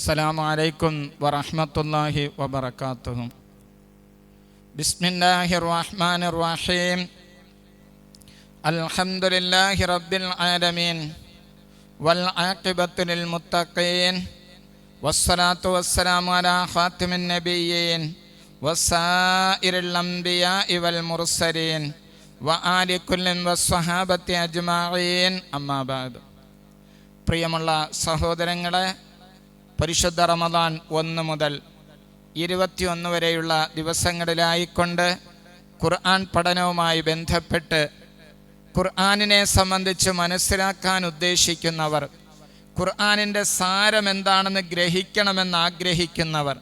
السلام عليكم ورحمة الله وبركاته بسم الله الرحمن الرحيم الحمد لله رب العالمين والعاقبة للمتقين والصلاة والسلام على خاتم النبيين وسائر الأنبياء والمرسلين وآل كل والصحابة أجمعين أما بعد പ്രിയമുള്ള സഹോദരങ്ങളെ പരിശുദ്ധ റമദാൻ ഒന്ന് മുതൽ ഇരുപത്തിയൊന്ന് വരെയുള്ള ദിവസങ്ങളിലായിക്കൊണ്ട് ഖുർആൻ പഠനവുമായി ബന്ധപ്പെട്ട് ഖുർആാനിനെ സംബന്ധിച്ച് മനസ്സിലാക്കാൻ ഉദ്ദേശിക്കുന്നവർ ഖുർആാനിന്റെ സാരം എന്താണെന്ന് ഗ്രഹിക്കണമെന്ന് ആഗ്രഹിക്കുന്നവർ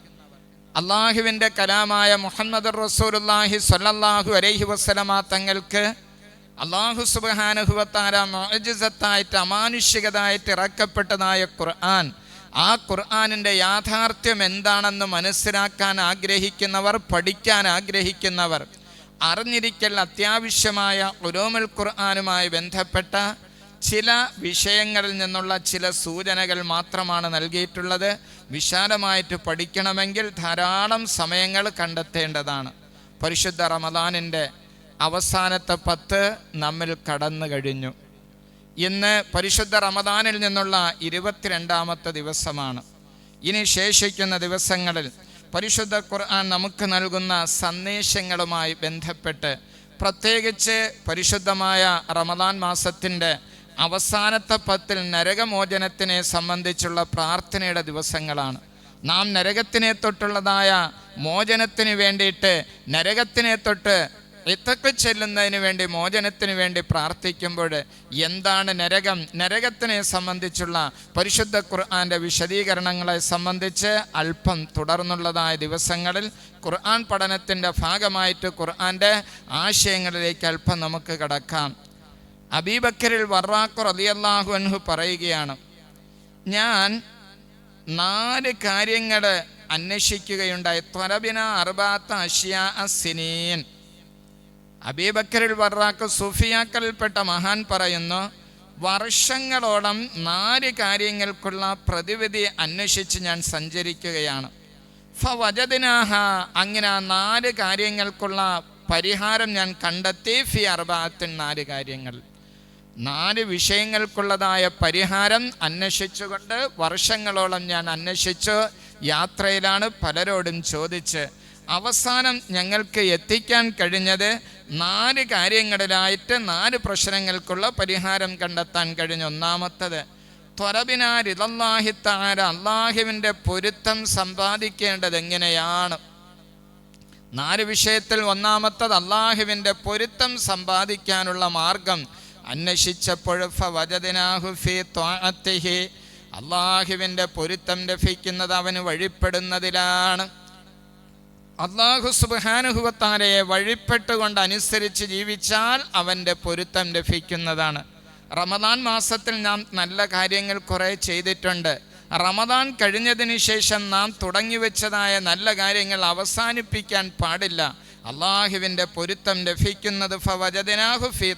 അള്ളാഹുവിന്റെ കലാമായ മുഹമ്മദ് റസൂലുല്ലാഹി സൊല്ലാഹു അലൈഹി വസ്ലമ തങ്ങൾക്ക് അള്ളാഹു സുബാനുഹുവത്താര മോജിസത്തായിട്ട് അമാനുഷികതായിട്ട് ഇറക്കപ്പെട്ടതായ ഖുർആൻ ആ ഖുർആാനിന്റെ യാഥാർത്ഥ്യം എന്താണെന്ന് മനസ്സിലാക്കാൻ ആഗ്രഹിക്കുന്നവർ പഠിക്കാൻ ആഗ്രഹിക്കുന്നവർ അറിഞ്ഞിരിക്കൽ അത്യാവശ്യമായ ഒരോമൽ ഖുർആാനുമായി ബന്ധപ്പെട്ട ചില വിഷയങ്ങളിൽ നിന്നുള്ള ചില സൂചനകൾ മാത്രമാണ് നൽകിയിട്ടുള്ളത്. വിശാലമായിട്ട് പഠിക്കണമെങ്കിൽ ധാരാളം സമയങ്ങൾ കണ്ടെത്തേണ്ടതാണ്. പരിശുദ്ധ റമദാനിന്റെ അവസാനത്തെ പത്ത് നമ്മിൽ കടന്നു കഴിഞ്ഞു. ഇന്ന് പരിശുദ്ധ റമദാനിൽ നിന്നുള്ള ഇരുപത്തിരണ്ടാമത്തെ ദിവസമാണ്. ഇനി ശേഷിക്കുന്ന ദിവസങ്ങളിൽ പരിശുദ്ധ ഖുർആൻ നമുക്ക് നൽകുന്ന സന്ദേശങ്ങളുമായി ബന്ധപ്പെട്ട് പ്രത്യേകിച്ച് പരിശുദ്ധമായ റമദാൻ മാസത്തിന്റെ അവസാനത്തെ പത്തിൽ നരകമോചനത്തിനെ സംബന്ധിച്ചുള്ള പ്രാർത്ഥനയുടെ ദിവസങ്ങളാണ്. നാം നരകത്തിനെ തൊട്ടുള്ളതായ മോചനത്തിന് വേണ്ടിയിട്ട് നരകത്തിനെ തൊട്ട് ഇത്തക്ക് ചെല്ലുന്നതിന് വേണ്ടി മോചനത്തിന് വേണ്ടി പ്രാർത്ഥിക്കുമ്പോൾ എന്താണ് നരകം? നരകത്തിനെ സംബന്ധിച്ചുള്ള പരിശുദ്ധ ഖുർആാന്റെ വിശദീകരണങ്ങളെ സംബന്ധിച്ച് അല്പം തുടർന്നുള്ളതായ ദിവസങ്ങളിൽ ഖുർആൻ പഠനത്തിന്റെ ഭാഗമായിട്ട് ഖുർആന്റെ ആശയങ്ങളിലേക്ക് അല്പം നമുക്ക് കടക്കാം. അബീബക്കരിൽ വറാഖു അലിയല്ലാഹു അൻഹു പറയുകയാണ് ഞാൻ നാല് കാര്യങ്ങൾ അന്വേഷിക്കുകയുണ്ടായി. ത്വരബിന അറുപാത്ത അഷ്യ സിനീൻ. അബീബക്കരിൽ വറാക്ക് സുഫിയാക്കളിൽപ്പെട്ട മഹാൻ പറയുന്നു വർഷങ്ങളോളം നാല് കാര്യങ്ങൾക്കുള്ള പ്രതിവിധി അന്വേഷിച്ച് ഞാൻ സഞ്ചരിക്കുകയാണ്. ഫവജദിനാഹ അങ്ങനെ നാല് കാര്യങ്ങൾക്കുള്ള പരിഹാരം ഞാൻ കണ്ടെത്തി ഫി അർബാത്തിൻ നാല് കാര്യങ്ങൾ. നാല് വിഷയങ്ങൾക്കുള്ളതായ പരിഹാരം അന്വേഷിച്ചുകൊണ്ട് വർഷങ്ങളോളം ഞാൻ അന്വേഷിച്ചു യാത്രയിലാണ് പലരോടും ചോദിച്ച് അവസാനം ഞങ്ങൾക്ക് എത്തിക്കാൻ കഴിഞ്ഞത് നാല് കാര്യങ്ങളിലായിട്ട് നാല് പ്രശ്നങ്ങൾക്കുള്ള പരിഹാരം കണ്ടെത്താൻ കഴിഞ്ഞു. ഒന്നാമത്തത് ത്വരബിനാരിതല്ലാഹിത്താര അള്ളാഹുവിന്റെ പൊരുത്തം സമ്പാദിക്കേണ്ടത് എങ്ങനെയാണ്? നാല് വിഷയത്തിൽ ഒന്നാമത്തത് അള്ളാഹുവിന്റെ പൊരുത്തം സമ്പാദിക്കാനുള്ള മാർഗം. അന്വേഷിച്ചപ്പോൾ അള്ളാഹുവിന്റെ പൊരുത്തം ലഭിക്കുന്നത് അവന് വഴിപ്പെടുന്നതിലാണ്. അള്ളാഹു സുബാനുഹുവത്താരയെ വഴിപ്പെട്ടുകൊണ്ട് അനുസരിച്ച് ജീവിച്ചാൽ അവന്റെ പൊരുത്തം ലഭിക്കുന്നതാണ്. റമദാൻ മാസത്തിൽ നാം നല്ല കാര്യങ്ങൾ കുറേ ചെയ്തിട്ടുണ്ട്. റമദാൻ കഴിഞ്ഞതിന് ശേഷം നാം തുടങ്ങിവെച്ചതായ നല്ല കാര്യങ്ങൾ അവസാനിപ്പിക്കാൻ പാടില്ല. അള്ളാഹുവിന്റെ പൊരുത്തം ലഭിക്കുന്നത് ഫവജദിനാഹുഫി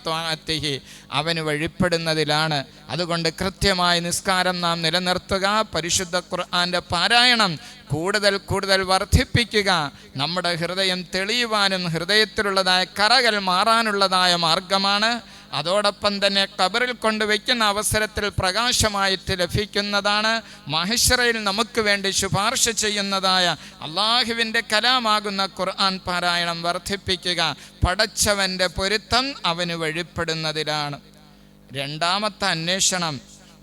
അവന് വഴിപ്പെടുന്നതിലാണ്. അതുകൊണ്ട് കൃത്യമായ നിസ്കാരം നാം നിലനിർത്തുക പരിശുദ്ധ ഖുർആാന്റെ പാരായണം കൂടുതൽ കൂടുതൽ വർദ്ധിപ്പിക്കുക നമ്മുടെ ഹൃദയം തെളിയുവാനും ഹൃദയത്തിലുള്ളതായ കറകൾ മാറാനുള്ളതായ മാർഗമാണ് അതോടൊപ്പം തന്നെ കബറിൽ കൊണ്ടുവയ്ക്കുന്ന അവസരത്തിൽ പ്രകാശമായിട്ട് ലഭിക്കുന്നതാണ് മഹിഷറയിൽ നമുക്ക് വേണ്ടി ശുപാർശ ചെയ്യുന്നതായ അള്ളാഹുവിന്റെ കലാമാകുന്ന ഖുർആൻ പാരായണം വർദ്ധിപ്പിക്കുക പടച്ചവന്റെ പൊരുത്തം അവന് വഴിപ്പെടുന്നതിലാണ് രണ്ടാമത്തെ അന്വേഷണം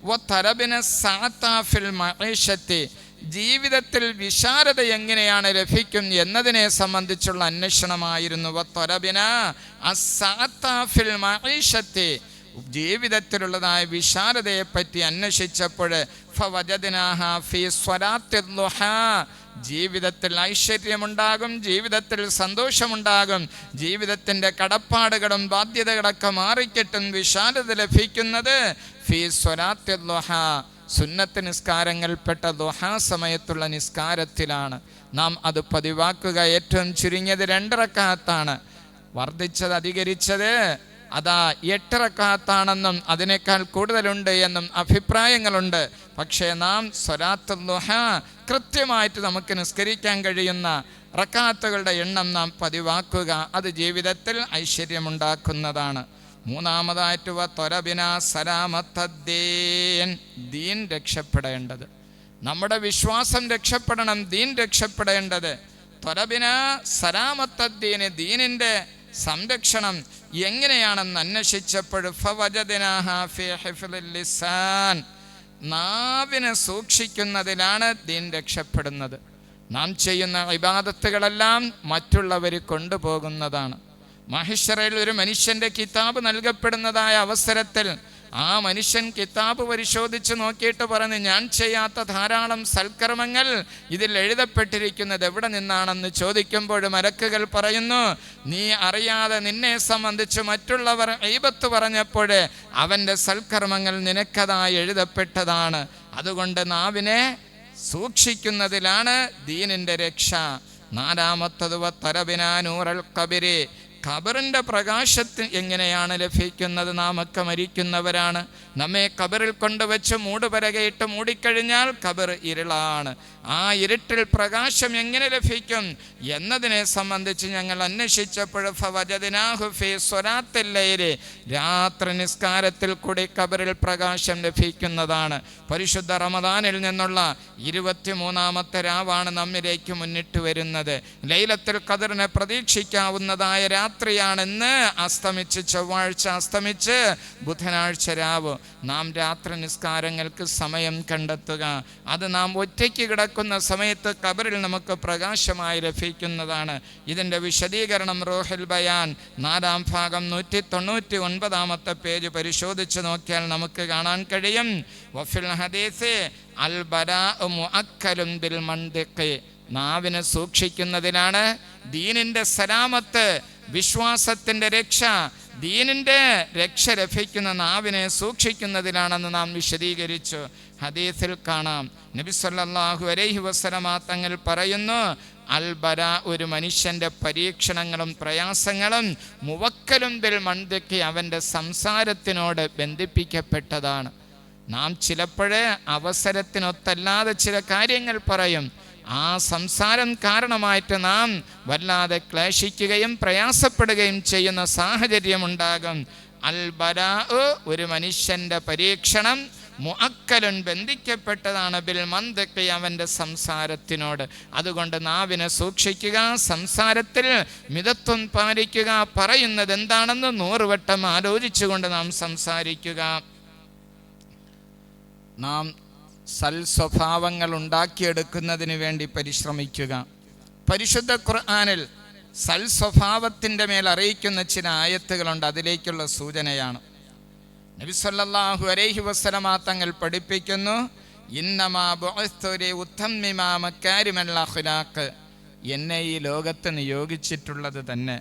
ഒ തലബിന് സാത്താഫിൽ മഹേഷത്തി ജീവിതത്തിൽ വിശാരത എങ്ങനെയാണ് ലഭിക്കും എന്നതിനെ സംബന്ധിച്ചുള്ള അന്വേഷണമായിരുന്നു. ജീവിതത്തിലുള്ളതായ വിശാലതയെ പറ്റി അന്വേഷിച്ചപ്പോൾ ജീവിതത്തിൽ ഐശ്വര്യമുണ്ടാകും ജീവിതത്തിൽ സന്തോഷമുണ്ടാകും ജീവിതത്തിന്റെ കടപ്പാടുകളും ബാധ്യതകളൊക്കെ മാറിക്കിട്ടും വിശാലത ലഭിക്കുന്നത് ഫി സ്വരാത്യുഹ സുന്നത്ത് നിസ്കാരങ്ങൾപ്പെട്ട ദുഹാ സമയത്തുള്ള നിസ്കാരത്തിലാണ്. നാം അത് പതിവാക്കുക. ഏറ്റവും ചുരുങ്ങിയത് രണ്ടിറക്കാത്താണ് വർദ്ധിച്ചത് അധികരിച്ചത് അതാ എട്ടിറക്കാത്താണെന്നും അതിനേക്കാൾ കൂടുതലുണ്ട് എന്നും അഭിപ്രായങ്ങളുണ്ട്. പക്ഷേ നാം സ്വലാത്തുല്ലുഹ കൃത്യമായിട്ട് നമുക്ക് നിസ്കരിക്കാൻ കഴിയുന്ന റക്കാത്തുകളുടെ എണ്ണം നാം പതിവാക്കുക. അത് ജീവിതത്തിൽ ഐശ്വര്യമുണ്ടാക്കുന്നതാണ്. മൂന്നാമതായിട്ട് വ ത്വരബിന സലാമത്തദ്ദീൻ ദീൻ രക്ഷപ്പെടേണ്ടത്. നമ്മുടെ വിശ്വാസം രക്ഷപ്പെടണം ദീൻ രക്ഷപ്പെടേണ്ടത്. ത്വരബിന സലാമത്തദ്ദീന് ദീനിന്റെ സംരക്ഷണം എങ്ങനെയാണെന്ന് അന്വേഷിച്ചപ്പോൾ നാവിനെ സൂക്ഷിക്കുന്നതിലാണ് ദീൻ രക്ഷപ്പെടുന്നത്. നാം ചെയ്യുന്ന ഇബാദത്തുകളെല്ലാം മറ്റുള്ളവർ കൊണ്ടുപോകുന്നതാണ്. മഹിഷറയിൽ ഒരു മനുഷ്യന്റെ കിതാബ് നൽകപ്പെടുന്നതായ അവസരത്തിൽ ആ മനുഷ്യൻ കിതാബ് പരിശോധിച്ച് നോക്കിയിട്ട് പറഞ്ഞ് ഞാൻ ചെയ്യാത്ത ധാരാളം സൽക്കർമ്മങ്ങൾ ഇതിൽ എഴുതപ്പെട്ടിരിക്കുന്നത് എവിടെ നിന്നാണെന്ന് ചോദിക്കുമ്പോൾ മരക്കുകൾ പറയുന്നു നീ അറിയാതെ നിന്നെ സംബന്ധിച്ച് മറ്റുള്ളവർ ഐബത്ത് പറഞ്ഞപ്പോൾ അവന്റെ സൽക്കർമ്മങ്ങൾ നിനക്കതായി എഴുതപ്പെട്ടതാണ്. അതുകൊണ്ട് നാവിനെ സൂക്ഷിക്കുന്നതിലാണ് ദീനിന്റെ രക്ഷ. നാലാമത്തത് തരബിനാനൂറൽ കബിരി ഖബറിന്റെ പ്രകാശത്തിന് എങ്ങനെയാണ് ലഭിക്കുന്നത്? നാമൊക്കെ മരിക്കുന്നവരാണ്. നമ്മെ കബറിൽ കൊണ്ടുവച്ച് മൂടുപരകയിട്ട് മൂടിക്കഴിഞ്ഞാൽ കബർ ഇരുളാണ്. ആ ഇരുട്ടിൽ പ്രകാശം എങ്ങനെ ലഭിക്കും? എന്നതിനെ സംബന്ധിച്ച് ഞങ്ങൾ അന്വേഷിച്ചപ്പോൾ രാത്രി നിസ്കാരത്തിൽ കൂടി കബറിൽ പ്രകാശം ലഭിക്കുന്നതാണ്. പരിശുദ്ധ റമദാനിൽ നിന്നുള്ള ഇരുപത്തിമൂന്നാമത്തെ രാവാണ് നമ്മിലേക്ക് മുന്നിട്ട് വരുന്നത്. ലൈലത്തിൽ കതിറിനെ പ്രതീക്ഷിക്കാവുന്നതായ രാത്രിയാണെന്ന് അസ്തമിച്ച് ചൊവ്വാഴ്ച അസ്തമിച്ച് ബുധനാഴ്ച രാവ്. നാം രാത്രി നിസ്കാരങ്ങൾക്ക് സമയം കണ്ടെത്തുക. അത് നാം ഒറ്റയ്ക്ക് കിടക്കുന്ന സമയത്ത് കബറിൽ നമുക്ക് പ്രകാശമായി ലഭിക്കുന്നതാണ്. ഇതിന്റെ വിശദീകരണം റോഹിൽ ബയാൻ. നാലാം ഭാഗം നൂറ്റി തൊണ്ണൂറ്റി ഒൻപതാമത്തെ പേജ് പരിശോധിച്ച് നോക്കിയാൽ നമുക്ക് കാണാൻ കഴിയും. വഫിൽ ബിൽ മന്ദിഖ് നാവിനെ സൂക്ഷിക്കുന്നതിനാണ് ദീനിന്റെ സലാമത്ത് വിശ്വാസത്തിന്റെ രക്ഷ ദീനിന്റെ രക്ഷ ലഭിക്കുന്ന നാവിനെ സൂക്ഷിക്കുന്നതിലാണെന്ന് നാം വിശദീകരിച്ചു. ഹദീസിൽ കാണാം. നബി സല്ലല്ലാഹു അലൈഹി വസല്ലമ തങ്ങൾ പറയുന്നു അൽബര ഒരു മനുഷ്യന്റെ പരീക്ഷണങ്ങളും പ്രയാസങ്ങളും മുവക്കലും ബിൽ മൺതയ്ക്ക് അവന്റെ സംസാരത്തിനോട് ബന്ധിപ്പിക്കപ്പെട്ടതാണ്. നാം ചിലപ്പോഴേ അവസരത്തിനൊത്തല്ലാതെ ചില കാര്യങ്ങൾ പറയും. ആ സംസാരം കാരണമായിട്ട് നാം വല്ലാതെ ക്ലേശിക്കുകയും പ്രയാസപ്പെടുകയും ചെയ്യുന്ന സാഹചര്യമുണ്ടാകും. അൽബരാ ഒരു മനുഷ്യന്റെ പരീക്ഷണം മുഅക്കലുൻ ബന്ധിക്കപ്പെട്ടതാണ് ബിൽ മന്ദക്കി അവന്റെ സംസാരത്തിനോട്. അതുകൊണ്ട് നാവിനെ സൂക്ഷിക്കുക സംസാരത്തിൽ മിതത്വം പാലിക്കുക പറയുന്നത് എന്താണെന്ന് നൂറുവട്ടം ആലോചിച്ചുകൊണ്ട് നാം സംസാരിക്കുക. നാം സൽ സ്വഭാവങ്ങൾ ഉണ്ടാക്കിയെടുക്കുന്നതിന് വേണ്ടി പരിശ്രമിക്കുക. പരിശുദ്ധ ഖുർആാനിൽ സൽസ്വഭാവത്തിന്റെ മേൽ അറിയിക്കുന്ന ചില ആയത്തുകളുണ്ട്. അതിലേക്കുള്ള സൂചനയാണ്. നബി സല്ലല്ലാഹു അലൈഹി വസല്ലമ തങ്ങൾ പഠിപ്പിക്കുന്നു എന്നെ ഈ ലോകത്ത് നിയോഗിച്ചിട്ടുള്ളത് തന്നെ.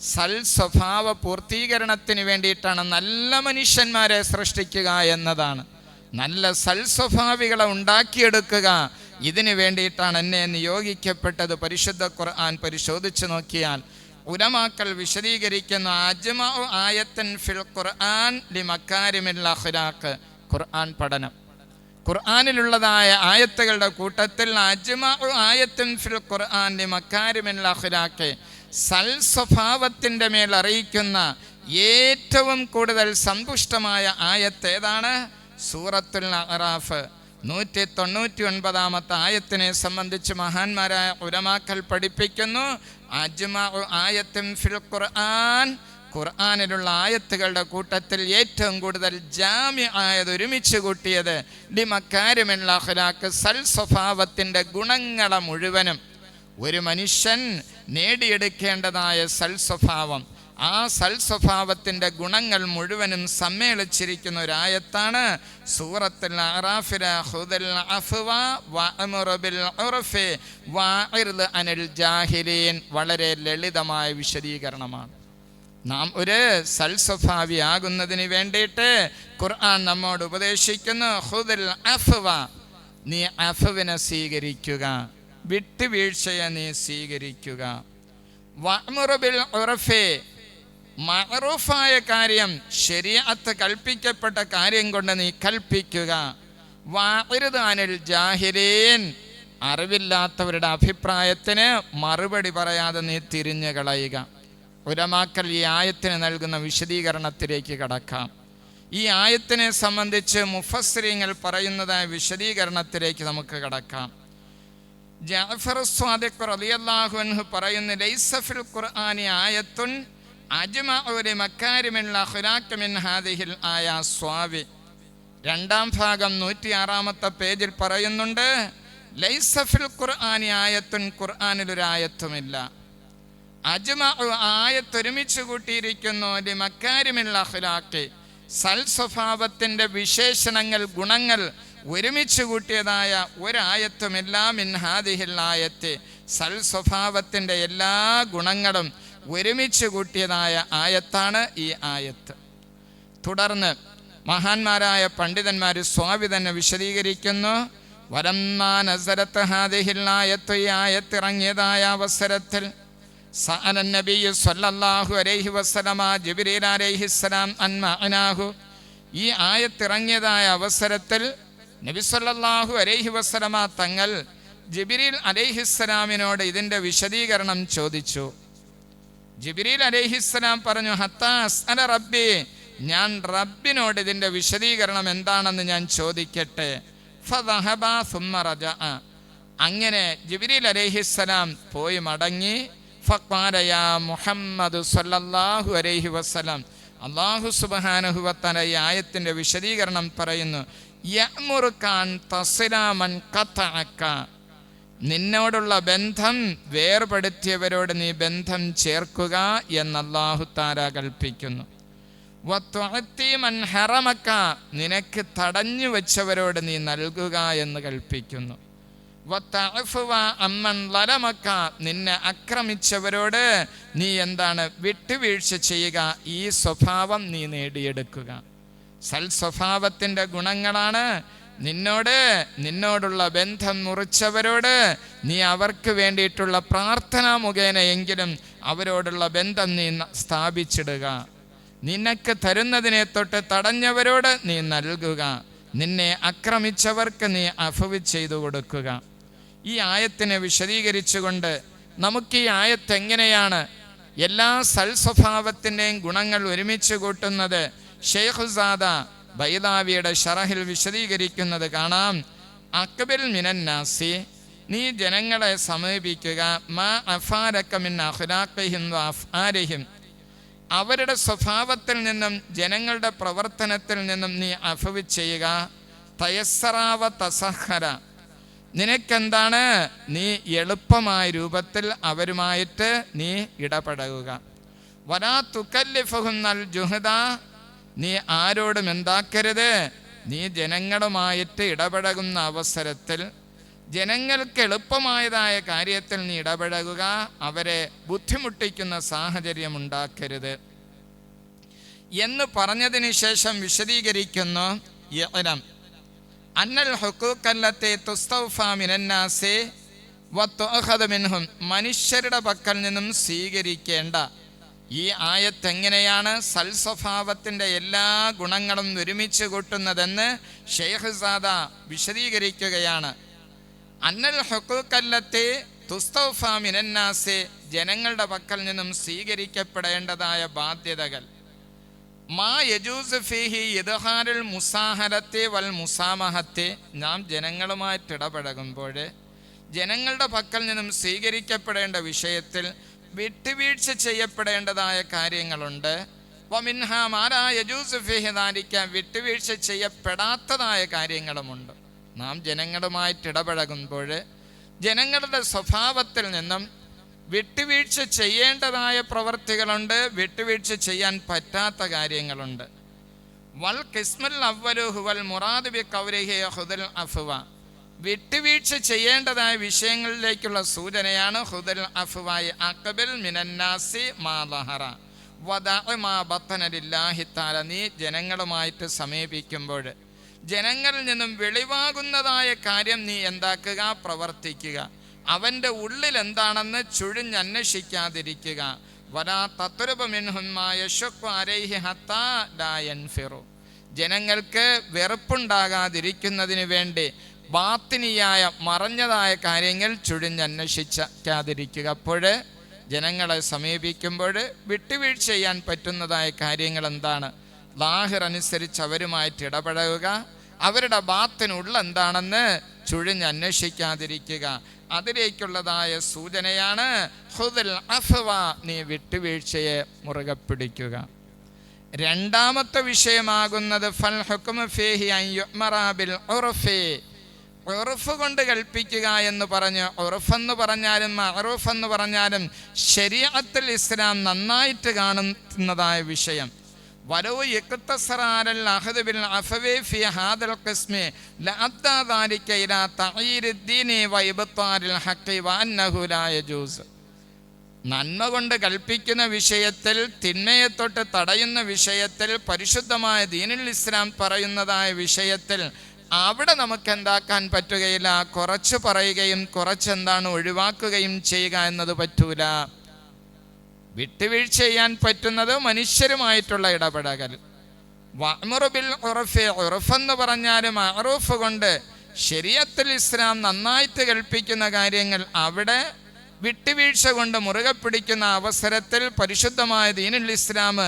സൽ സ്വഭാവ പൂർത്തീകരണത്തിന് വേണ്ടിയിട്ടാണ് നല്ല മനുഷ്യന്മാരെ സൃഷ്ടിക്കുക എന്നതാണ്. നല്ല സൽസ്വഭാവികളെ ഉണ്ടാക്കിയെടുക്കുക. ഇതിനു വേണ്ടിയിട്ടാണ് എന്നെ നിയോഗിക്കപ്പെട്ടത്. പരിശുദ്ധ ഖുർആൻ പരിശോധിച്ച് നോക്കിയാൽ ഉലമാക്കൾ വിശദീകരിക്കുന്ന അജ്മ ആയത്തൻ ഫിൽ ഖുർആൻ ലി മക്കാരിമിൽ ഖുർആൻ പഠനം. ഖുർആാനിലുള്ളതായ ആയത്തുകളുടെ കൂട്ടത്തിൽ അജ്മ ആയത്തൻ ഫിൽ ഖുർആൻ ലി മക്കാരിമിൽ സൽസ്വഭാവത്തിന്റെ മേൽ അറിയിക്കുന്ന ഏറ്റവും കൂടുതൽ സന്തുഷ്ടമായ ആയത്ത് ഏതാണ്? സൂറത്തുൽ അറാഫ് നൂറ്റി തൊണ്ണൂറ്റി ഒൻപതാമത്തെ ആയത്തിനെ സംബന്ധിച്ച് മഹാന്മാരായ ഉലമാക്കൽ പഠിപ്പിക്കുന്നു. ആയത്തും ഫിൽ ഖുർആൻ. ഖുർആാനിലുള്ള ആയത്തുകളുടെ കൂട്ടത്തിൽ ഏറ്റവും കൂടുതൽ ജാമ്യ ആയത് ഒരുമിച്ച് കൂട്ടിയത് അഖ്ലാക്ക് സൽ സ്വഭാവത്തിന്റെ ഗുണങ്ങളെ മുഴുവനും. ഒരു മനുഷ്യൻ നേടിയെടുക്കേണ്ടതായ സൽ സ്വഭാവം ആ സൽ സ്വഭാവത്തിന്റെ ഗുണങ്ങൾ മുഴുവനും സമ്മേളിച്ചിരിക്കുന്ന ഒരായത്താണ് സൂറത്തിൽ അഫ്വ അനിൽ ജാഹിലീൻ. വളരെ ലളിതമായ വിശദീകരണമാണ്. നാം ഒരു സൽസ്വഭാവിയാകുന്നതിന് വേണ്ടിയിട്ട് ഖുർആൻ നമ്മോട് ഉപദേശിക്കുന്നു ഹുദൽ അഫ്വ നീ അഫുവിനെ സ്വീകരിക്കുക വിട്ടുവീഴ്ചയെ നീ സ്വീകരിക്കുക. വഅമുറു ബിൽ ഉർഫി മറൂഫായ കാര്യം ശരിയത്ത് കൽപ്പിക്കപ്പെട്ട കാര്യം കൊണ്ട് നീ കൽപ്പിക്കുക. വാരുതാനിൽ ജാഹിരീൻ അറിവില്ലാത്തവരുടെ അഭിപ്രായത്തിന് മറുപടി പറയാതെ നീ തിരിഞ്ഞു കളയുക. ഉരമാക്കൽ ഈ ആയത്തിന് നൽകുന്ന വിശദീകരണത്തിലേക്ക് കടക്കാം. ഈ ആയത്തിനെ സംബന്ധിച്ച് മുഫസ്രീങ്ങൾ പറയുന്നതായ വിശദീകരണത്തിലേക്ക് നമുക്ക് കടക്കാം. ജാഫർ സ്വാദിഖ് റളിയല്ലാഹു അൻഹു പറയുന്നു ലൈസഫിൽ ഖുർആാനി ആയത്തുൻ സ്വാവി. രണ്ടാം ഭാഗം നൂറ്റി ആറാമത്തെ പേജിൽ പറയുന്നുണ്ട് ലൈസഫിൽ ഖുർആാനി ആയത്തുൻ ഖുർആാനിലൊരായത്തുമില്ല ഒരു ആയത്തുമില്ല. അജ്മഉ ആയത്ത് ഒരുമിച്ച് കൂട്ടിയിരിക്കുന്നു ലി മക്കാരിമിൽ സൽ സ്വഭാവത്തിന്റെ വിശേഷണങ്ങൾ ഗുണങ്ങൾ ഒരുമിച്ച് കൂട്ടിയതായ ഒരായത്തുമില്ല മിൻഹാദിഹിൽ ആയത്തെ ആയത്ത്. സൽ സ്വഭാവത്തിന്റെ എല്ലാ ഗുണങ്ങളും ഒരുമിച്ച് കൂട്ടിയതായ ആയത്താണ് ഈ ആയത്ത്. തുടർന്ന് മഹാന്മാരായ പണ്ഡിതന്മാർ സ്വാമി തന്നെ വിശദീകരിക്കുന്നു വരന്നാനസരത്ത് ഹാദിഹിൽ ആയത്ത് ഈ ആയത്തിറങ്ങിയതായ അവസരത്തിൽ സഅന നബി സല്ലല്ലാഹു അലൈഹി വസല്ലമ ജിബ്രീൽ അലൈഹിസ്സലാം അൻ മഅനാഹു ഈ ആയത്തിറങ്ങിയതായ അവസരത്തിൽ നബി സല്ലല്ലാഹു അലൈഹി വസല്ലമ തങ്ങൾ ജിബ്രീൽ അലൈഹിസ്സലാമിനോട് ഇതിന്റെ വിശദീകരണം ചോദിച്ചു. ജിബ്രീൽ അലൈഹിസ്സലാം പറഞ്ഞു ഹത്താസ് അല റബ്ബി ഞാൻ റബ്ബിനോട് ഇതിന്റെ വിശദീകരണം എന്താണെന്ന് ഞാൻ ചോദിക്കട്ടെ. അങ്ങനെ ജിബ്രീൽ അലൈഹിസ്സലാം പോയി മടങ്ങി. മുഹമ്മദ് സല്ലല്ലാഹു അലൈഹി വസല്ലം അള്ളാഹു സുബ്ഹാനഹു വതആല ഈ ആയത്തിന്റെ വിശദീകരണം പറയുന്നു. യഅ്മുറുകാൻ തസ്ലാമൻ ഖതഅക നിന്നോടുള്ള ബന്ധം വേർപെടുത്തിയവരോട് നീ ബന്ധം ചേർക്കുക എന്ന് അള്ളാഹു താര കൽപ്പിക്കുന്നു ഹറമക്ക നിനക്ക് തടഞ്ഞു വെച്ചവരോട് നീ നൽകുക എന്ന് കൽപ്പിക്കുന്നു. അമ്മൻ ലലമക്ക നിന്നെ ആക്രമിച്ചവരോട് നീ എന്താണ് വിട്ടുവീഴ്ച ചെയ്യുക ഈ സ്വഭാവം നീ നേടിയെടുക്കുക. സൽ സ്വഭാവത്തിന്റെ ഗുണങ്ങളാണ് നിന്നോട് നിന്നോടുള്ള ബന്ധം മുറിച്ചവരോട് നീ അവർക്ക് വേണ്ടിയിട്ടുള്ള പ്രാർത്ഥന മുഖേനയെങ്കിലും അവരോടുള്ള ബന്ധം നീ സ്ഥാപിച്ചിടുക. നിനക്ക് തരുന്നതിനെ തൊട്ട് തടഞ്ഞവരോട് നീ നൽകുക. നിന്നെ ആക്രമിച്ചവർക്ക് നീ അഫവ് ചെയ്തു കൊടുക്കുക. ഈ ആയത്തിനെ വിശദീകരിച്ചുകൊണ്ട് നമുക്ക് ഈ ആയത്ത് എങ്ങനെയാണ് എല്ലാ സൽസ്വഭാവത്തിന്റെയും ഗുണങ്ങൾ ഒരുമിച്ച് കൂട്ടുന്നത്? ഷെയ്ഖുസാദ ബൈദാവിയുടെ ഷറഹിൽ വിശദീകരിക്കുന്നത് കാണാം. അക്ബിൽ മിനന്നാസി നീ ജനങ്ങളെ സമീപിക്കുക. മാ അഫാരക്കമിൻ അഫ്ആരിഹിം. അവരുടെ സ്വഭാവത്തിൽ നിന്നും ജനങ്ങളുടെ പ്രവർത്തനത്തിൽ നിന്നും നീ അഫവ് ചെയ്യുക. തയസ്സറാവ തസഹര. നിനക്കെന്താണ്? നീ എളുപ്പമായ രൂപത്തിൽ അവരുമായിട്ട് നീ ഇടപെടുക വരാ തുക്കല്ലിഫുഹുന്നൽ ജുഹദ. നീ ആരോടും എന്താക്കരുത്. നീ ജനങ്ങളുമായിട്ട് ഇടപഴകുന്ന അവസരത്തിൽ ജനങ്ങൾക്ക് എളുപ്പമായതായ കാര്യത്തിൽ നീ ഇടപഴകുക. അവരെ ബുദ്ധിമുട്ടിക്കുന്ന സാഹചര്യം ഉണ്ടാക്കരുത്. എന്ന് പറഞ്ഞതിന് ശേഷം വിശദീകരിക്കുന്നു അന്നൽ ഹുക്കൂക്കല്ലത്തെ മിൻഹും. മനുഷ്യരുടെ പക്കൽ നിന്നും സ്വീകരിക്കേണ്ട ഈ ആയത്ത് എങ്ങനെയാണ് സൽസ്വഭാവത്തിന്റെ എല്ലാ ഗുണങ്ങളും ഒരുമിച്ച് കൂട്ടുന്നതെന്ന് ഷെയ്ഖ് സാദ വിശദീകരിക്കുകയാണ്. അന്നൽ ഹുക്കൂക്കല്ലത്തെ തുസ്തൗഫാമിനാസെ ജനങ്ങളുടെ പക്കൽ നിന്നും സ്വീകരിക്കപ്പെടേണ്ടതായ ബാധ്യതകൾ. മാ യജൂസ് ഫിഹി ഇദ്ഹാരുൽ മുസാഹരത്തെ വൽ മുസാമഹത്തെ നാം ജനങ്ങളുമായിട്ട് ഇടപഴകുമ്പോൾ ജനങ്ങളുടെ പക്കൽ നിന്നും സ്വീകരിക്കപ്പെടേണ്ട വിഷയത്തിൽ വിട്ടുവീഴ്ച ചെയ്യപ്പെടേണ്ടതായ കാര്യങ്ങളുണ്ട്. വമിൻഹ മാരായ വിട്ടുവീഴ്ച ചെയ്യപ്പെടാത്തതായ കാര്യങ്ങളുമുണ്ട്. നാം ജനങ്ങളുമായിട്ട് ഇടപഴകുമ്പോൾ ജനങ്ങളുടെ സ്വഭാവത്തിൽ നിന്നും വിട്ടുവീഴ്ച ചെയ്യേണ്ടതായ പ്രവർത്തികളുണ്ട് വിട്ടുവീഴ്ച ചെയ്യാൻ പറ്റാത്ത കാര്യങ്ങളുണ്ട്. വൽ കിസ്മൽ അവ്വലു ഹുവൽ മുറാദ് ബി കൗരഹി ഹുദൽ അഫ്വ. വിട്ടുവീഴ്ച ചെയ്യേണ്ടതായ വിഷയങ്ങളിലേക്കുള്ള സൂചനയാണ് ഹുദൽ അഫ്വായി അക്ബിൽ മിനന്നാസി മാ ലഹറ തആല. നീ ജനങ്ങളുമായിട്ട് സമീപിക്കുമ്പോൾ ജനങ്ങളിൽ നിന്നും വെളിവാകുന്നതായ കാര്യം നീ എന്താക്കുക? പ്രവർത്തിക്കുക. അവന്റെ ഉള്ളിൽ എന്താണെന്ന് ചുഴിഞ്ഞന്വേഷിക്കാതിരിക്കുക. വലാ തത്തുരുബ മിൻഹുമായ അരൈഹി ഹത്താ ലാ യൻഫിറു. ജനങ്ങൾക്ക് വെറുപ്പുണ്ടാകാതിരിക്കുന്നതിന് വേണ്ടി ബാത്തിനിയായ മറഞ്ഞതായ കാര്യങ്ങൾ ചുഴിഞ്ഞന്വേഷിക്കാതിരിക്കുക അപ്പോൾ ജനങ്ങളെ സമീപിക്കുമ്പോൾ വിട്ടുവീഴ്ച ചെയ്യാൻ പറ്റുന്നതായ കാര്യങ്ങൾ എന്താണ് ലാഹിർ അനുസരിച്ച് അവരുമായിട്ട് ഇടപഴകുക. അവരുടെ ബാത്തിനുള്ള എന്താണെന്ന് ചുഴിഞ്ഞന്വേഷിക്കാതിരിക്കുക. അതിലേക്കുള്ളതായ സൂചനയാണ് ഹുദൽ അഫ്വ നീ വിട്ടുവീഴ്ചയെ മുറുകെ പിടിക്കുക. രണ്ടാമത്തെ വിഷയമാകുന്നത് ഫൽ ഹുക്മു ഫീഹി ബിൽ ഉർഫി. ഉറഫ് കൊണ്ട് കൽപ്പിക്കുക എന്ന് പറഞ്ഞ് ഉറഫെന്ന് പറഞ്ഞാലും അറുഫ് എന്ന് പറഞ്ഞാലും ശരീഅത്തിൽ ഇസ്ലാം നന്നായിട്ട് കാണുന്നതായ വിഷയം. വലവ് ഇഖ്തസറാലൽ അഹദ് ബിൽ ഫി ഹാദൽ ലഅദ്ദാ ദാലിക ഇലാ വ ഹഖി വ അന്നഹു ലാ യജൂസ്. നന്മ കൊണ്ട് കൽപ്പിക്കുന്ന വിഷയത്തിൽ തിന്മയെ തൊട്ട് തടയുന്ന വിഷയത്തിൽ പരിശുദ്ധമായ ദീനുൽ ഇസ്ലാം പറയുന്നതായ വിഷയത്തിൽ അവിടെ നമുക്ക് എന്താക്കാൻ പറ്റുകയില്ല? കുറച്ച് പറയുകയും കുറച്ച് എന്താണ് ഒഴിവാക്കുകയും ചെയ്യുക എന്നത് പറ്റൂല. വിട്ടുവീഴ്ച ചെയ്യാൻ പറ്റുന്നത് മനുഷ്യരുമായിട്ടുള്ള ഇടപെടകൽ. വഅ്മുറുബിൽ ഉറഫ് ഉറഫെന്ന് പറഞ്ഞാലും അറൂഫ് കൊണ്ട് ശരിയത്തിൽ ഇസ്ലാം നന്നായിട്ട് കൽപ്പിക്കുന്ന കാര്യങ്ങൾ അവിടെ വിട്ടുവീഴ്ച കൊണ്ട് മുറുകെ പിടിക്കുന്ന അവസരത്തിൽ പരിശുദ്ധമായ ദീനുൽ ഇസ്ലാം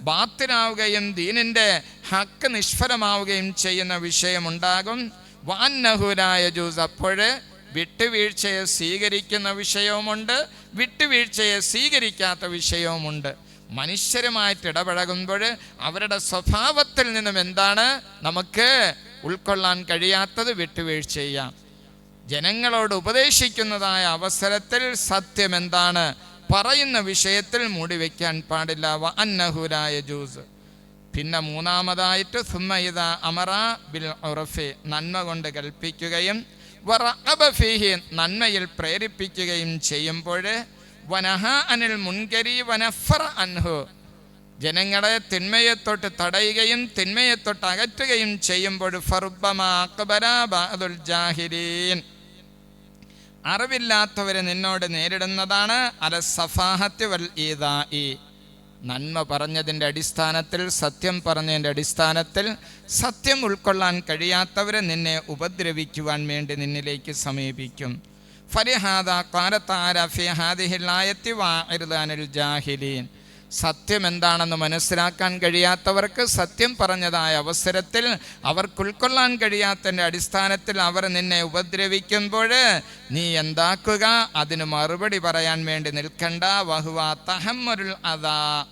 ബാത്തിനാവുകയും ദീനിന്റെ ഹക്ക് നിഷ്ഫലമാവുകയും ചെയ്യുന്ന വിഷയമുണ്ടാകും. വാൻനഹുരായ ജൂസ് അപ്പോഴേ വിട്ടുവീഴ്ചയെ സ്വീകരിക്കുന്ന വിഷയവുമുണ്ട്. വിട്ടുവീഴ്ചയെ സ്വീകരിക്കാത്ത വിഷയവുമുണ്ട്. മനുഷ്യരുമായിട്ട് ഇടപഴകുമ്പോൾ അവരുടെ സ്വഭാവത്തിൽ നിന്നും എന്താണ് നമുക്ക് ഉൾക്കൊള്ളാൻ കഴിയാത്തത്? വിട്ടുവീഴ്ച ചെയ്യാം. ജനങ്ങളോട് ഉപദേശിക്കുന്നതായ അവസരത്തിൽ സത്യം എന്താണ്? പറയുന്ന വിഷയത്തിൽ മൂടി വയ്ക്കാൻ പാടില്ല. വ അന്നഹുരായ ജൂസ് പിന്നെ മൂന്നാമതായിട്ട് സുമ്മയിത അമറ ബിൽ ഉറഫെ നന്മ കൊണ്ട് കൽപ്പിക്കുകയും വറഅബ ഫീഹി നന്മയിൽ പ്രേരിപ്പിക്കുകയും ചെയ്യുമ്പോൾ വനഹ അനിൽ മുൻകരി വനഫർ അൻഹു. ജനങ്ങളെ തിന്മയെ തൊട്ട് തടയുകയും തിന്മയെ തൊട്ട് അകറ്റുകയും ചെയ്യുമ്പോൾ ഫറുബമ അക്ബര ബാദുൽ ജാഹിലീൻ. അറിവില്ലാത്തവരെ നിന്നോട് നേരിടുന്നതാണ്. അല സഫാഹത്ത് വൽ ഈദായി നന്മ പറഞ്ഞതിന്റെ അടിസ്ഥാനത്തിൽ സത്യം പറഞ്ഞതിന്റെ അടിസ്ഥാനത്തിൽ സത്യം ഉൾക്കൊള്ളാൻ കഴിയാത്തവരെ നിന്നെ ഉപദ്രവിക്കുവാൻ വേണ്ടി നിന്നിലേക്ക് സമീപിക്കും. ഫലിഹാദ കാലത്താരഫി ഹാദിഹിൽ ആയത്തി വാഇർദാനിൽ ജാഹിലീൻ. സത്യം എന്താണെന്ന് മനസ്സിലാക്കാൻ കഴിയാത്തവർക്ക് സത്യം പറഞ്ഞതായ അവസരത്തിൽ അവർക്ക് ഉൾക്കൊള്ളാൻ കഴിയാത്തതിന്റെ അടിസ്ഥാനത്തിൽ അവർ നിന്നെ ഉപദ്രവിക്കുമ്പോൾ നീ എന്താക്കുക? അതിന് മറുപടി പറയാൻ വേണ്ടി നിൽക്കണ്ട. വഹുവ തഹമ്മൊരു അതാ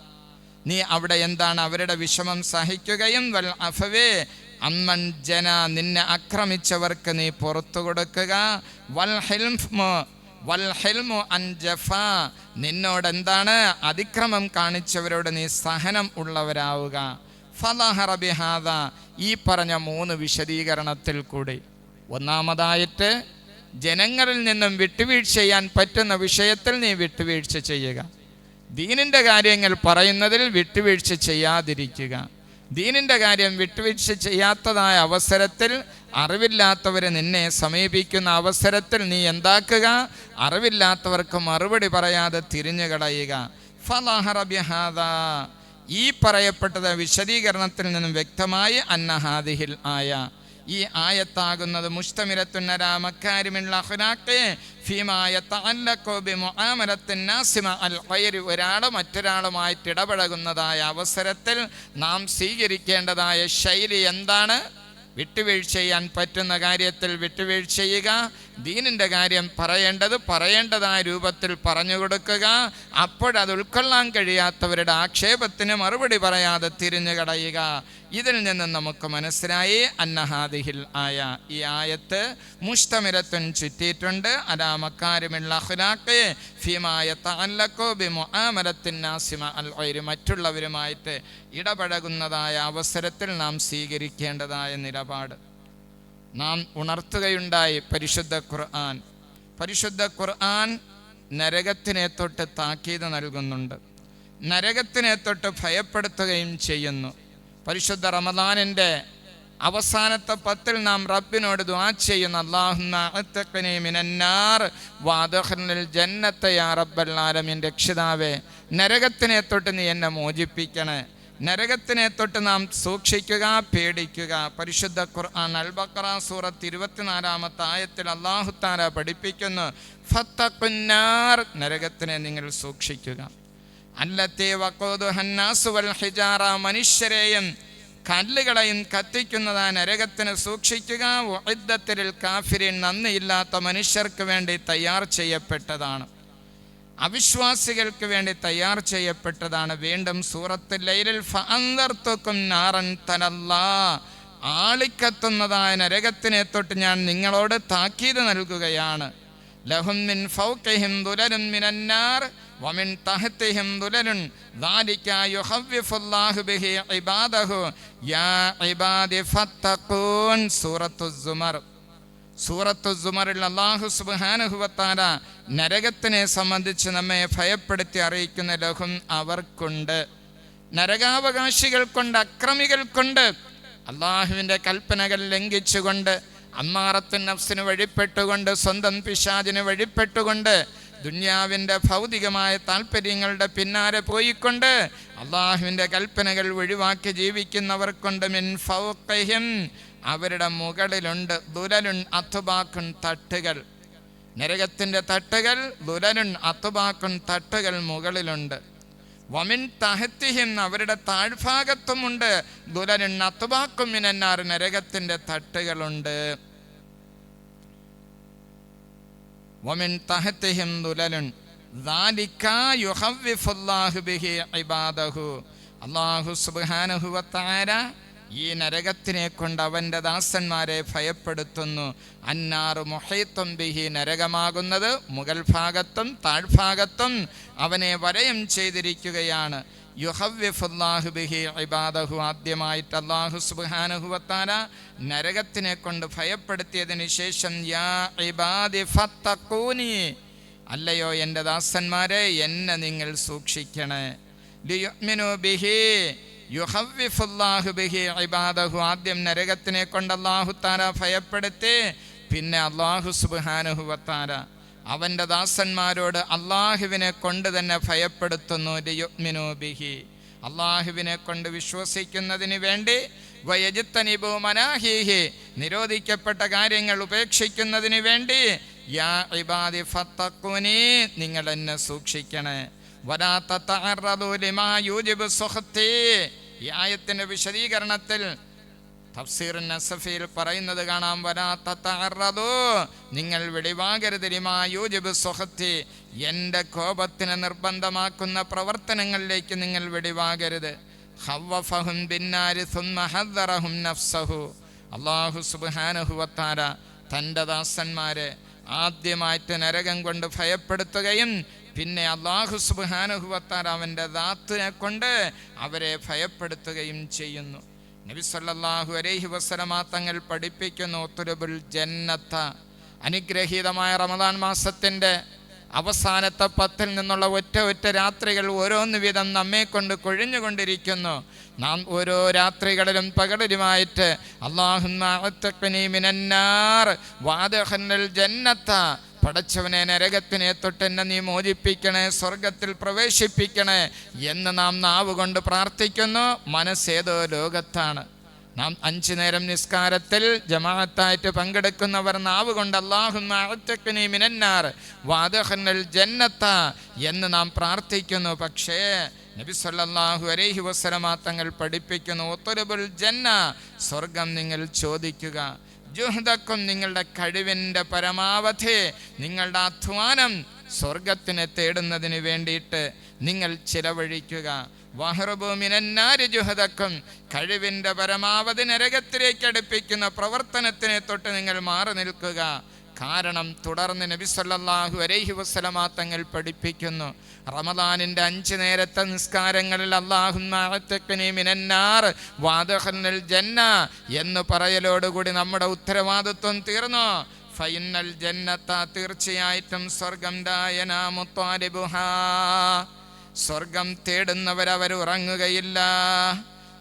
നീ അവിടെ എന്താണ് അവരുടെ വിഷമം സഹിക്കുകയും വൽ അഫവേ അമ്മൻ ജന നിന്നെ ആക്രമിച്ചവർക്ക് നീ പുറത്തു കൊടുക്കുക. വൽ ഹിൽമു വൽ ഹിൽമു അൻ ജഫാ നിന്നോട് എന്താണ് അതിക്രമം കാണിച്ചവരോട് നീ സഹനം ഉള്ളവരാവുക? ഫലഹറബിഹാദ ഈ പറഞ്ഞ മൂന്ന് വിശദീകരണത്തിൽ കൂടി. ഒന്നാമതായിട്ട് ജനങ്ങളിൽ നിന്നും വിട്ടുവീഴ്ച ചെയ്യാൻ പറ്റുന്ന വിഷയത്തിൽ നീ വിട്ടുവീഴ്ച ചെയ്യുക. ദീനിന്റെ കാര്യങ്ങൾ പറയുന്നതിൽ വിട്ടുവീഴ്ച ചെയ്യാതിരിക്കുക. ദീനിന്റെ കാര്യം വിട്ടുവീഴ്ച ചെയ്യാത്തതായ അവസരത്തിൽ അറിവില്ലാത്തവരെ നിന്നെ സമീപിക്കുന്ന അവസരത്തിൽ നീ എന്താക്കുക? അറിവില്ലാത്തവർക്ക് മറുപടി പറയാതെ തിരിഞ്ഞു കളയുക ഈ പറയപ്പെട്ടത് വിശദീകരണത്തിൽ നിന്നും വ്യക്തമായി അന്നഹാദിഹിൽ ആയ. ഈ ആയത്താകുന്നത് മുസ്തമിരത്തുന്നര മക്കാരിമിൽ അഖ്ലാഖ് ഫീമായ തഅല്ലഖു ബിമുആമലത്തിൻ നാസിമ അൽ ഖൈരി. ഒരാൾ മറ്റൊരാളുമായിട്ട് ഇടപഴകുന്നതായ അവസരത്തിൽ നാം സ്വീകരിക്കേണ്ടതായ ശൈലി എന്താണ്? വിട്ടുവീഴ്ച ചെയ്യാൻ പറ്റുന്ന കാര്യത്തിൽ വിട്ടുവീഴ്ച ചെയ്യുക. ദീനിന്റെ കാര്യം പറയേണ്ടത് പറയേണ്ടതായ രൂപത്തിൽ പറഞ്ഞു കൊടുക്കുക. അപ്പോഴത് ഉൾക്കൊള്ളാൻ കഴിയാത്തവരുടെ ആക്ഷേപത്തിന് മറുപടി പറയാതെ തിരിഞ്ഞു കടയുക. ഇതിൽ നിന്ന് നമുക്ക് മനസ്സിലായി അന്നഹാദിഹിൽ ആയ ഈ ആയത്ത് മുഷ്ടമിരത്തുൻ ചുറ്റിയിട്ടുണ്ട്. അലാമക്കാരുമുള്ള മക്കാരിമിൽ ഫിമായ താലക്കോ ബിമു ബിമുആമലത്തിൻ നാസിമ അൽ ഖൈരി മറ്റുള്ളവരുമായിട്ട് ഇടപഴകുന്നതായ അവസരത്തിൽ നാം സ്വീകരിക്കേണ്ടതായ നിലപാട്. നാം ഉണർത്തുകയുണ്ടായി പരിശുദ്ധ ഖുർആൻ. പരിശുദ്ധ ഖുർആൻ നരകത്തിനെ തൊട്ട് താക്കീത് നൽകുന്നുണ്ട്. നരകത്തിനെ തൊട്ട് ഭയപ്പെടുത്തുകയും ചെയ്യുന്നു. പരിശുദ്ധ റമദാനിന്റെ അവസാനത്തെ പത്തിൽ നാം റബ്ബിനോട് ദ്വാ ചെയ്യുന്ന. അള്ളാഹുനാർ ജന്നത്തെ യാ രക്ഷിതാവേ നരകത്തിനെ തൊട്ട് നീ എന്നെ മോചിപ്പിക്കണേ. നരകത്തിനെ തൊട്ട് നാം സൂക്ഷിക്കുക പേടിക്കുക. പരിശുദ്ധ ഖുർആൻ അൽബക്കറ സൂറത്ത് ഇരുപത്തിനാലാമത്തെ ആയത്തിൽ അള്ളാഹു താര പഠിപ്പിക്കുന്നു ഫത്തക്കുന്നാർ നരകത്തിനെ നിങ്ങൾ സൂക്ഷിക്കുക. അല്ലത്തെ വക്കോദു ഹന്നാസു വൽ ഹിജാറ മനുഷ്യരെയും കല്ലുകളെയും കത്തിക്കുന്നതാ നരകത്തിന് സൂക്ഷിക്കുക. യുദ്ധത്തിൽ കാഫിരിൻ നന്ദിയില്ലാത്ത മനുഷ്യർക്ക് വേണ്ടി തയ്യാർ ചെയ്യപ്പെട്ടതാണ്. അവിശ്വാസികൾക്ക് വേണ്ടി തയ്യാർ ചെയ്യപ്പെട്ടതാണ് വീണ്ടും സൂറത്ത് ലൈലിൽ ഫഅന്തർത്തുക്കും നാറൻ തനല്ലാ ആളിക്കത്തുന്നതായ നരകത്തിനെ തൊട്ട് ഞാൻ നിങ്ങളോട് താക്കീത് നൽകുകയാണ് ലഹും മിൻ ഫൗഖിഹിം ദുലലുൻ മിനന്നാർ വമിൻ തഹ്തിഹിം ദുലലുൻ ذلك يخوف الله به عباده يا عبادي فاتقون സൂറത്തു الزمر സൂറത്തു സുമറിൽ അള്ളാഹു സുബാനുഹുവത്താല നരകത്തിനെ സംബന്ധിച്ച് നമ്മെ ഭയപ്പെടുത്തി അറിയിക്കുന്ന ലഘും അവർക്കുണ്ട്. അക്രമികൾ കൊണ്ട് അള്ളാഹുവിന്റെ കൽപ്പനകൾ ലംഘിച്ചുകൊണ്ട് അമ്മാറത്തിൻ നഫ്സിന് വഴിപ്പെട്ടുകൊണ്ട് സ്വന്തം പിശാദിന് വഴിപ്പെട്ടുകൊണ്ട് ദുന്യാവിന്റെ ഭൗതികമായ താല്പര്യങ്ങളുടെ പിന്നാലെ പോയിക്കൊണ്ട് അള്ളാഹുവിന്റെ കൽപ്പനകൾ ഒഴിവാക്കി ജീവിക്കുന്നവർക്കുണ്ട്. മിൻ ഫൗഖിഹിം അവരുടെ മുകളിലുണ്ട് ദുരലുൺ അത്തുബാക്കുൺ തട്ടുകൾ. നരകത്തിന്റെ തട്ടുകൾ ദുരലുൺ അത്തുബാക്കുൺ തട്ടുകൾ മുകളിലുണ്ട്. വമിൻ തഹത്തിഹിൻ അവരുടെ താഴ്ഭാഗത്തുമുണ്ട്. ദുരലുൺ അത്തുബാക്കും മിനന്നാർ നരകത്തിന്റെ തട്ടുകളുണ്ട്. വമിൻ തഹത്തിഹിം ദുലലുൺ അള്ളാഹു സുബാനഹുവത്താര ഈ നരകത്തിനെ കൊണ്ട് അവന്റെ ദാസന്മാരെ ഭയപ്പെടുത്തുന്നു. അന്നാറ് മൊഹൈത്തും ബിഹി നരകമാകുന്നത് മുഗൾ ഭാഗത്തും താഴ്ഭാഗത്തും അവനെ വരയം ചെയ്തിരിക്കുകയാണ്. യുഹവ്യഫുല്ലാഹു ബിഹി ഇബാദഹു ആദ്യമായിട്ട് അള്ളാഹു സുബ്ഹാനഹുവത്താല നരകത്തിനെ കൊണ്ട് ഭയപ്പെടുത്തിയതിന് ശേഷം യാ ഇബാദി അല്ലയോ എന്റെ ദാസന്മാരെ എന്നെ നിങ്ങൾ സൂക്ഷിക്കണേ. ബിഹി ആദ്യം നരകത്തിനെ കൊണ്ട് അള്ളാഹു താര ഭയപ്പെടുത്തി പിന്നെ അള്ളാഹു സുബാനുഹുവത്താര അവന്റെ ദാസന്മാരോട് അള്ളാഹുവിനെ കൊണ്ട് തന്നെ ഭയപ്പെടുത്തുന്നു ബിഹി. അള്ളാഹുവിനെ കൊണ്ട് വിശ്വസിക്കുന്നതിന് വേണ്ടി വയജിത്തനിബു മനാഹീഹി നിരോധിക്കപ്പെട്ട കാര്യങ്ങൾ ഉപേക്ഷിക്കുന്നതിന് വേണ്ടി യാ ഇബാദി ഫത്തക്കുനി നിങ്ങൾ എന്നെ സൂക്ഷിക്കണേ. ഈ ആയത്തിന്റെ വിശദീകരണത്തിൽ പറയുന്നത് കാണാം വലാ തതഅറദു. നിങ്ങൾ വെളിവാകരുത് ലിമാ യൂജിബു സുഖത്തി. എന്റെ കോപത്തിന് നിർബന്ധമാക്കുന്ന പ്രവർത്തനങ്ങളിലേക്ക് നിങ്ങൾ വതആല തന്റെ ദാസന്മാരെ ആദ്യമായിട്ട് നരകം കൊണ്ട് ഭയപ്പെടുത്തുകയും പിന്നെ അള്ളാഹു സുബാനുഹുവത്താർ അവന്റെ ദാത്തിനെ കൊണ്ട് അവരെ ഭയപ്പെടുത്തുകയും ചെയ്യുന്നു. നബി സല്ലല്ലാഹു അലൈഹി വസല്ലമ തങ്ങൾ പഠിപ്പിക്കുന്നു തുരുബുൽ ജന്നത്ത അനുഗ്രഹീതമായ റമദാൻ മാസത്തിന്റെ അവസാനത്തെ പത്തിൽ നിന്നുള്ള ഒറ്റ ഒറ്റ രാത്രികൾ ഓരോന്ന് വീതം നമ്മെ കൊണ്ട് കൊഴിഞ്ഞുകൊണ്ടിരിക്കുന്നു. നാം ഓരോ രാത്രികളിലും പകലിലുമായിട്ട് വാദഹന്നൽ ജന്നത്ത പടച്ചവനെ നരകത്തിനെ തൊട്ടെന്നെ നീ മോചിപ്പിക്കണേ സ്വർഗത്തിൽ പ്രവേശിപ്പിക്കണേ എന്ന് നാം നാവ് കൊണ്ട് പ്രാർത്ഥിക്കുന്നു. മനസ്സേതോ ലോകത്താണ്. നാം അഞ്ചു നേരം നിസ്കാരത്തിൽ ജമാഅത്തായിട്ട് പങ്കെടുക്കുന്നവർ നാവ് കൊണ്ട് അള്ളാഹുനി മിനന്നാർ വാദഹന്നൽ ജന്നത്ത എന്ന് നാം പ്രാർത്ഥിക്കുന്നു. പക്ഷേ നബി സല്ലല്ലാഹു അലൈഹി തങ്ങൾ പഠിപ്പിക്കുന്നു ഒത്തുരബുൽ ജന്ന സ്വർഗം നിങ്ങൾ ചോദിക്കുക. ജുഹദക്കും നിങ്ങളുടെ കഴിവിന്റെ പരമാവധി നിങ്ങളുടെ അധ്വാനം സ്വർഗത്തിനെ തേടുന്നതിന് വേണ്ടിയിട്ട് നിങ്ങൾ ചിലവഴിക്കുക. വഹ്റബുമിനാരി ജുഹദക്കും കഴിവിന്റെ പരമാവധി നരകത്തിലേക്ക് അടുപ്പിക്കുന്ന പ്രവർത്തനത്തിനെ തൊട്ട് നിങ്ങൾ മാറി നിൽക്കുക. കാരണം തുടർന്ന് നബി സല്ലല്ലാഹു അലൈഹി വസല്ലമ തങ്ങൾ പഠിപ്പിക്കുന്നു. റമദാനിന്റെ അഞ്ച് നേരത്തെ നിസ്കാരങ്ങളിൽ മിനന്നാർ വാദഹന്നൽ ജന്ന എന്ന് പറയലോടുകൂടി നമ്മുടെ ഉത്തരവാദിത്വം തീർന്നു. ഫൈനൽ ജന്നത്ത തീർച്ചയായിട്ടും സ്വർഗം സ്വർഗം തേടുന്നവരവർ ഉറങ്ങുകയില്ല.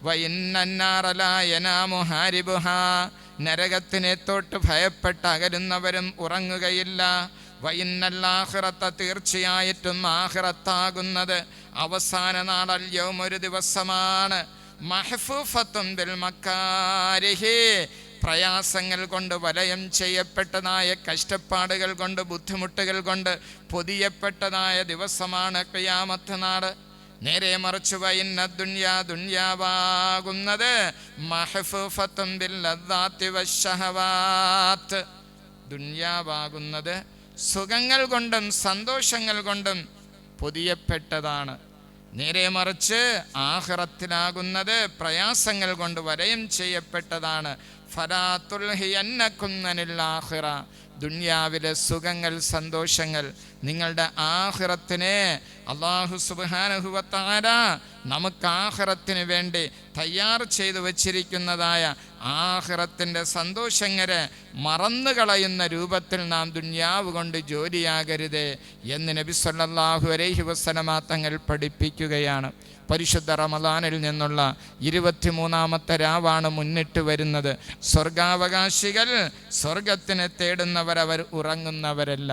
വൈന്നന്നാറലായനാമുഹാരിബുഹ നരകത്തിനെ തൊട്ട് ഭയപ്പെട്ട് അകരുന്നവരും ഉറങ്ങുകയില്ല. വൈന്നല്ലാഹിറത്ത തീർച്ചയായിട്ടും ആഹിറത്താകുന്നത് അവസാന നാളല്യവും ഒരു ദിവസമാണ്. മഹഫൂഫത്തും പ്രയാസങ്ങൾ കൊണ്ട് വലയം ചെയ്യപ്പെട്ടതായ കഷ്ടപ്പാടുകൾ കൊണ്ട് ബുദ്ധിമുട്ടുകൾ കൊണ്ട് പൊതിയപ്പെട്ടതായ ദിവസമാണ് ക്രിയാമത്ത് നാട് നേരെ മറിച്ച് വൈന്ന ദുന്യാ ദുന്യാവാകുന്നത് ദുന്യാവാകുന്നത് സുഖങ്ങൾ കൊണ്ടും സന്തോഷങ്ങൾ കൊണ്ടും പൊതിയപ്പെട്ടതാണ്. നേരെ മറിച്ച് ആഹ്റത്തിലാകുന്നത് പ്രയാസങ്ങൾ കൊണ്ട് വരയും ചെയ്യപ്പെട്ടതാണ്. ഫരാത്തുൽഹിയന്നക്കുന്നനിൽ ദുന്യാവിലെ സുഖങ്ങൾ സന്തോഷങ്ങൾ നിങ്ങളുടെ ആഹ്റത്തിനെ അള്ളാഹു സുബാനഹുവത്താര നമുക്ക് ആഹ്റത്തിന് വേണ്ടി തയ്യാർ ചെയ്തു വച്ചിരിക്കുന്നതായ ആഹ്റത്തിന്റെ സന്തോഷങ്ങളെ മറന്നു കളയുന്ന രൂപത്തിൽ നാം ദുന്യാവ് കൊണ്ട് ജോലിയാകരുത് എന്ന് നബി സല്ലാഹു അലൈഹി വസല്ലമ തങ്ങൾ പഠിപ്പിക്കുകയാണ്. പരിശുദ്ധ റമദാനിൽ നിന്നുള്ള ഇരുപത്തിമൂന്നാമത്തെ രാവാണ് മുന്നിട്ട് വരുന്നത്. സ്വർഗാവകാശികൾ സ്വർഗത്തിനെ തേടുന്നവരവർ ഉറങ്ങുന്നവരല്ല.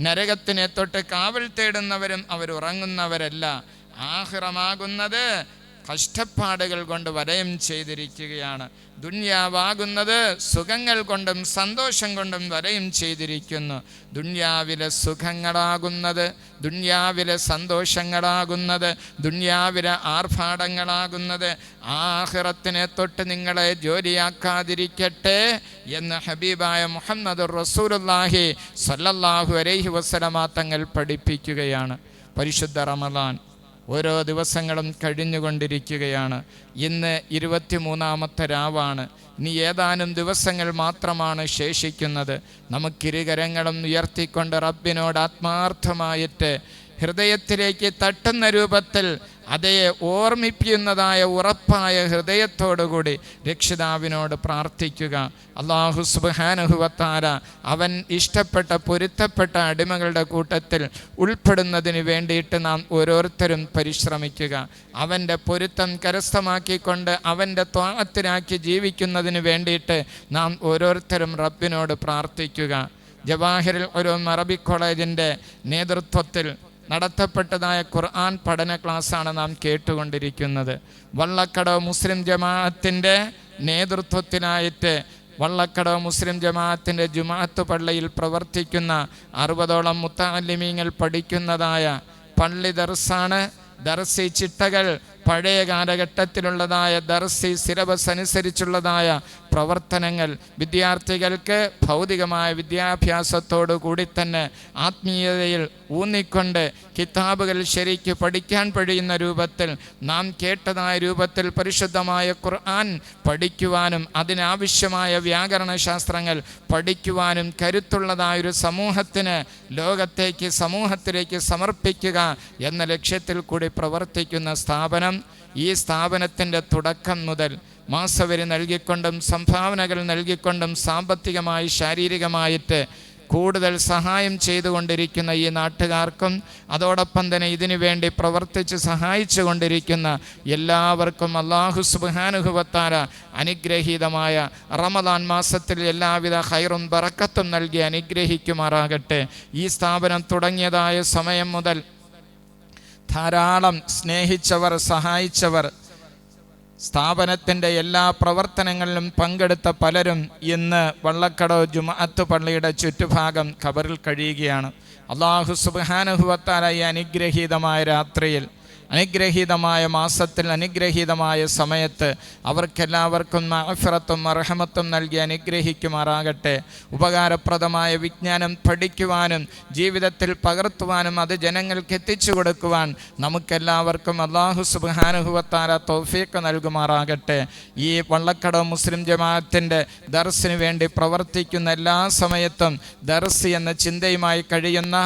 നരകത്തിനെ തൊട്ട് കാവൽ തേടുന്നവരും അവർ ഉറങ്ങുന്നവരല്ല. ആഹിറമാകുന്നത് കഷ്ടപ്പാടുകൾ കൊണ്ട് വലയം ചെയ്തിരിക്കുകയാണ്. ദുന്യാവാകുന്നത് സുഖങ്ങൾ കൊണ്ടും സന്തോഷം കൊണ്ടും വരയും ചെയ്തിരിക്കുന്നു. ദുന്യാവിലെ സുഖങ്ങളാകുന്നത് ദുന്യാവിലെ സന്തോഷങ്ങളാകുന്നത് ദുന്യാവിലെ ആർഭാടങ്ങളാകുന്നത് ആഹ്റത്തിനെ തൊട്ട് നിങ്ങളെ ജോലിയാക്കാതിരിക്കട്ടെ എന്ന് ഹബീബായ മുഹമ്മദ് റസൂലുല്ലാഹി സല്ലല്ലാഹു അലൈഹി വസലമ തങ്ങൾ പഠിപ്പിക്കുകയാണ്. പരിശുദ്ധ റമദാൻ ഓരോ ദിവസങ്ങളും കഴിഞ്ഞുകൊണ്ടിരിക്കുകയാണ്. ഇന്ന് ഇരുപത്തിമൂന്നാമത്തെ രാവാണ്. ഇനി ഏതാനും ദിവസങ്ങൾ മാത്രമാണ് ശേഷിക്കുന്നത്. നമുക്കിരുകരങ്ങളും ഉയർത്തിക്കൊണ്ട് റബ്ബിനോട് ആത്മാർത്ഥമായിട്ട് ഹൃദയത്തിലേക്ക് തട്ടുന്ന രൂപത്തിൽ അതയെ ഓർമ്മിപ്പിക്കുന്നതായ ഉറപ്പായ ഹൃദയത്തോടുകൂടി രക്ഷിതാവിനോട് പ്രാർത്ഥിക്കുക. അള്ളാഹു സുബാനഹുവത്താര അവൻ ഇഷ്ടപ്പെട്ട പൊരുത്തപ്പെട്ട അടിമകളുടെ കൂട്ടത്തിൽ ഉൾപ്പെടുന്നതിന് വേണ്ടിയിട്ട് നാം ഓരോരുത്തരും പരിശ്രമിക്കുക. അവന്റെ പൊരുത്തം കരസ്ഥമാക്കിക്കൊണ്ട് അവന്റെ ത്വാത്തിനാക്കി ജീവിക്കുന്നതിന് വേണ്ടിയിട്ട് നാം ഓരോരുത്തരും റബ്ബിനോട് പ്രാർത്ഥിക്കുക. ജവാഹിറിൽ ഒരു അറബി കോളേജിന്റെ നേതൃത്വത്തിൽ നടത്തപ്പെട്ടതായ ഖുർആൻ പഠന ക്ലാസ്സാണ് നാം കേട്ടുകൊണ്ടിരിക്കുന്നത്. വള്ളക്കടവ് മുസ്ലിം ജമാഅത്തിന്റെ നേതൃത്വത്തിനായിട്ട് വള്ളക്കടവ് മുസ്ലിം ജമാഅത്തിന്റെ ജുമാഅത്ത് പള്ളിയിൽ പ്രവർത്തിക്കുന്ന അറുപതോളം മുത്താലിമീങ്ങൾ പഠിക്കുന്നതായ പള്ളി ദർസാണ്. ദർസി ചിട്ടകൾ പഴയ കാലഘട്ടത്തിലുള്ളതായ ദർസി സിലബസ് അനുസരിച്ചുള്ളതായ പ്രവർത്തനങ്ങൾ വിദ്യാർത്ഥികൾക്ക് ഭൗതികമായ വിദ്യാഭ്യാസത്തോടു കൂടി തന്നെ ആത്മീയതയിൽ ഊന്നിക്കൊണ്ട് കിതാബുകൾ ശരിക്ക് പഠിക്കാൻ കഴിയുന്ന രൂപത്തിൽ നാം കേട്ടതായ രൂപത്തിൽ പരിശുദ്ധമായ ഖുർആൻ പഠിക്കുവാനും അതിനാവശ്യമായ വ്യാകരണ ശാസ്ത്രങ്ങൾ പഠിക്കുവാനും കരുത്തുള്ളതായൊരു സമൂഹത്തിന് ലോകത്തേക്ക് സമൂഹത്തിലേക്ക് സമർപ്പിക്കുക എന്ന ലക്ഷ്യത്തിൽ കൂടി പ്രവർത്തിക്കുന്ന സ്ഥാപനം ഈ സ്ഥാപനത്തിന്റെ തുടക്കം മുതൽ മാസവരി നൽകിക്കൊണ്ടും സംഭാവനകൾ നൽകിക്കൊണ്ടും സാമ്പത്തികമായി ശാരീരികമായിട്ട് കൂടുതൽ സഹായം ചെയ്തുകൊണ്ടിരിക്കുന്ന ഈ നാട്ടുകാർക്കും അതോടൊപ്പം തന്നെ ഇതിനു വേണ്ടി പ്രവർത്തിച്ച് സഹായിച്ചു കൊണ്ടിരിക്കുന്ന എല്ലാവർക്കും അള്ളാഹു സുബാനുഹുവത്താര അനുഗ്രഹീതമായ റമദാൻ മാസത്തിൽ എല്ലാവിധ ഹൈറും ബറക്കത്തും നൽകി അനുഗ്രഹിക്കുമാറാകട്ടെ. ഈ സ്ഥാപനം തുടങ്ങിയതായ സമയം മുതൽ ധാരാളം സ്നേഹിച്ചവർ സഹായിച്ചവർ. സ്ഥാപനത്തിന്റെ എല്ലാ പ്രവർത്തനങ്ങളിലും പങ്കെടുത്ത പലരും ഇന്ന് വള്ളക്കടോ ജുമാഅത്ത് പള്ളിയുടെ ചുറ്റുഭാഗം ഖബറിൽ കഴിയുകയാണ്. അള്ളാഹു സുബാനുഭവത്താലായി അനുഗ്രഹീതമായ രാത്രിയിൽ അനുഗ്രഹീതമായ മാസത്തിൽ അനുഗ്രഹീതമായ സമയത്ത് അവർക്കെല്ലാവർക്കും അഫിറത്തും അർഹമത്തും നൽകി അനുഗ്രഹിക്കുമാറാകട്ടെ. ഉപകാരപ്രദമായ വിജ്ഞാനം പഠിക്കുവാനും ജീവിതത്തിൽ പകർത്തുവാനും അത് ജനങ്ങൾക്ക് എത്തിച്ചു കൊടുക്കുവാൻ നമുക്കെല്ലാവർക്കും അള്ളാഹു സുബാനുഭവത്താര തോഫീക്ക് നൽകുമാറാകട്ടെ. ഈ വള്ളക്കട മുസ്ലിം ജമാഅത്തിന്റെ ദർസിന് വേണ്ടി പ്രവർത്തിക്കുന്ന എല്ലാ സമയത്തും ദർസ് എന്ന ചിന്തയുമായി കഴിയുന്ന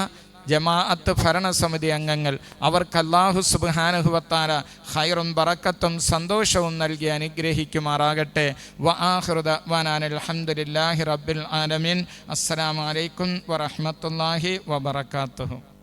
ജമാഅത്ത് ഭരണസമിതി അംഗങ്ങൾ അവർക്ക് അള്ളാഹു സുബാനുഹുവത്താര ഹൈറും ബറക്കത്തും സന്തോഷവും നൽകി അനുഗ്രഹിക്കുമാറാകട്ടെ. വ ആഹൃദ വാനാൻ അലഹമുല്ലാഹി റബ്ബിൽ ആലമീൻ. അസ്സലാമലൈക്കും വറഹമത്തല്ലാഹി വബർക്കാത്തുഹു